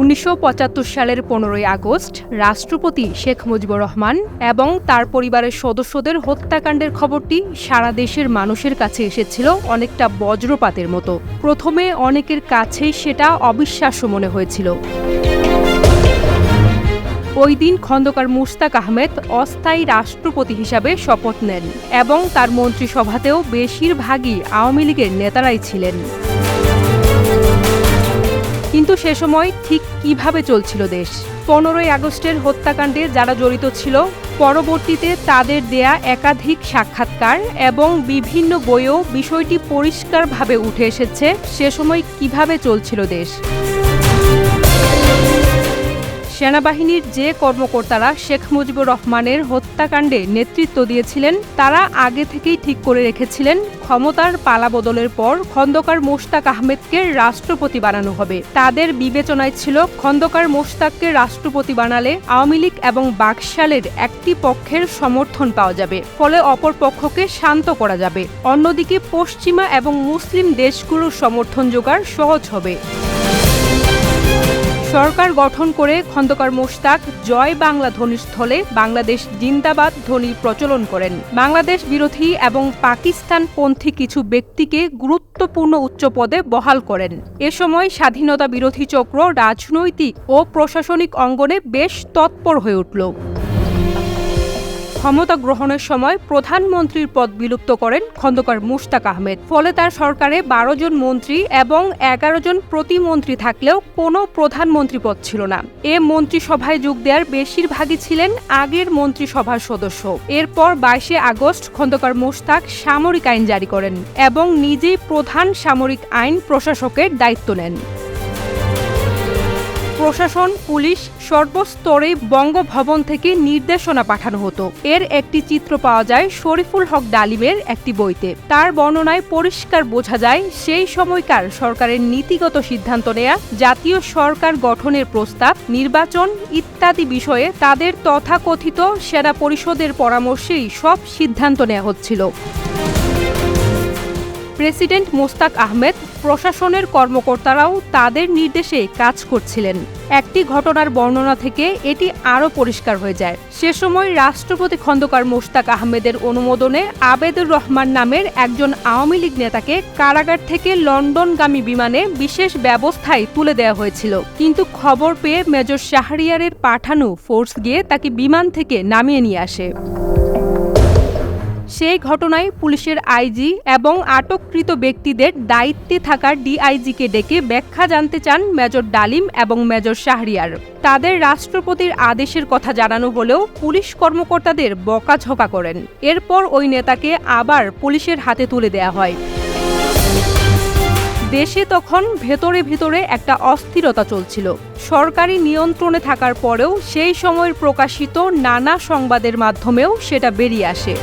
উনিশশো পঁচাত্তর সালের পনেরোই আগস্ট রাষ্ট্রপতি শেখ মুজিবুর রহমান এবং তার পরিবারের সদস্যদের হত্যাকাণ্ডের খবরটি সারা দেশের মানুষের কাছে এসেছিল অনেকটা বজ্রপাতের মতো। প্রথমে অনেকের কাছেই সেটা অবিশ্বাস্য মনে হয়েছিল। ওই দিন খন্দকার মুশতাক আহমেদ অস্থায়ী রাষ্ট্রপতি হিসাবে শপথ নেন এবং তার মন্ত্রিসভাতেও বেশিরভাগই আওয়ামী লীগের নেতারাই ছিলেন। কিন্তু সে সময় ঠিক কীভাবে চলছিল দেশ? পনেরোই আগস্টের হত্যাকাণ্ডে যারা জড়িত ছিল, পরবর্তীতে তাদের দেয়া একাধিক সাক্ষাৎকার এবং বিভিন্ন বইয়েও বিষয়টি পরিষ্কারভাবে উঠে এসেছে সে সময় কীভাবে চলছিল দেশ। সেনাবাহিনীর যে কর্মকর্তারা শেখ মুজিবুর রহমানের হত্যাকাণ্ডে নেতৃত্ব দিয়েছিলেন, তারা আগে থেকেই ঠিক করে রেখেছিলেন, ক্ষমতার পালাবদলের পর খন্দকার মোশতাক আহমেদকে রাষ্ট্রপতি বানানো হবে। তাদের বিবেচনায় ছিল খন্দকার মোশতাককে রাষ্ট্রপতি বানালে আওয়ামী লীগ এবং বাকশালের একটি পক্ষের সমর্থন পাওয়া যাবে, ফলে অপর পক্ষকে শান্ত করা যাবে। অন্যদিকে পশ্চিমা এবং মুসলিম দেশগুলোর সমর্থন জোগাড় সহজ হবে। সরকার গঠন করে খন্দকার মোশতাক জয় বাংলা ধ্বনিস্থলে বাংলাদেশ জিন্দাবাদ ধ্বনি প্রচলন করেন। বাংলাদেশ বিরোধী এবং পাকিস্তানপন্থী কিছু ব্যক্তিকে গুরুত্বপূর্ণ উচ্চ পদে বহাল করেন। এ সময় স্বাধীনতা বিরোধী চক্র, রাজনৈতিক ও প্রশাসনিক অঙ্গনে বেশ তৎপর হয়ে উঠল। ক্ষমতা গ্রহণের সময় প্রধানমন্ত্রীর পদ বিলুপ্ত করেন খন্দকার মুশতাক আহমেদ। ফলে তার সরকারে বারো জন মন্ত্রী এবং এগারো জন প্রতিমন্ত্রী থাকলেও কোনো প্রধানমন্ত্রী পদ ছিল না। এ মন্ত্রিসভায় যোগ দেওয়ার বেশিরভাগই ছিলেন আগের মন্ত্রিসভার সদস্য। এরপর বাইশে আগস্ট খন্দকার মুশতাক সামরিক আইন জারি করেন এবং নিজেই প্রধান সামরিক আইন প্রশাসকের দায়িত্ব নেন। প্রশাসন, পুলিশ সর্বস্তরে বঙ্গভবন থেকে নির্দেশনা পাঠানো হতো। এর একটি চিত্র পাওয়া যায় শরীফুল হক ডালিমের একটি বইতে। তার বর্ণনায় পরিষ্কার বোঝা যায় সেই সময়কার সরকারের নীতিগত সিদ্ধান্ত নেয়া, জাতীয় সরকার গঠনের প্রস্তাব, নির্বাচন ইত্যাদি বিষয়ে তাদের তথাকথিত সেনা পরিষদের পরামর্শেই সব সিদ্ধান্ত নেওয়া হচ্ছিল। প্রেসিডেন্ট মোস্তাক আহমেদ, প্রশাসনের কর্মকর্তারাও তাদের নির্দেশে কাজ করছিলেন। একটি ঘটনার বর্ণনা থেকে এটি আরও পরিষ্কার হয়ে যায়। সে সময় রাষ্ট্রপতি খন্দকার মোশতাক আহমেদের অনুমোদনে আবেদুর রহমান নামের একজন আওয়ামী লীগ নেতাকে কারাগার থেকে লন্ডনগামী বিমানে বিশেষ ব্যবস্থায় তুলে দেওয়া হয়েছিল। কিন্তু খবর পেয়ে মেজর শাহরিয়ারের পাঠানো ফোর্স গিয়ে তাকে বিমান থেকে নামিয়ে নিয়ে আসে। সেই ঘটনায় পুলিশের আইজি এবং আটককৃত ব্যক্তিদের দায়িত্বে থাকা ডিআইজিকে ডেকে ব্যাখ্যা জানতে চান মেজর ডালিম এবং মেজর শাহরিয়ার। তাদের রাষ্ট্রপতির আদেশের কথা জানানো হলেও পুলিশ কর্মকর্তাদের বকাঝকা করেন। এরপর ওই নেতাকে আবার পুলিশের হাতে তুলে দেয়া হয়। দেশে তখন ভেতরে ভেতরে একটা অস্থিরতা চলছিল। সরকারি নিয়ন্ত্রণে থাকার পরেও সেই সময়ের প্রকাশিত নানা সংবাদের মাধ্যমেও সেটা বেরিয়ে আসে।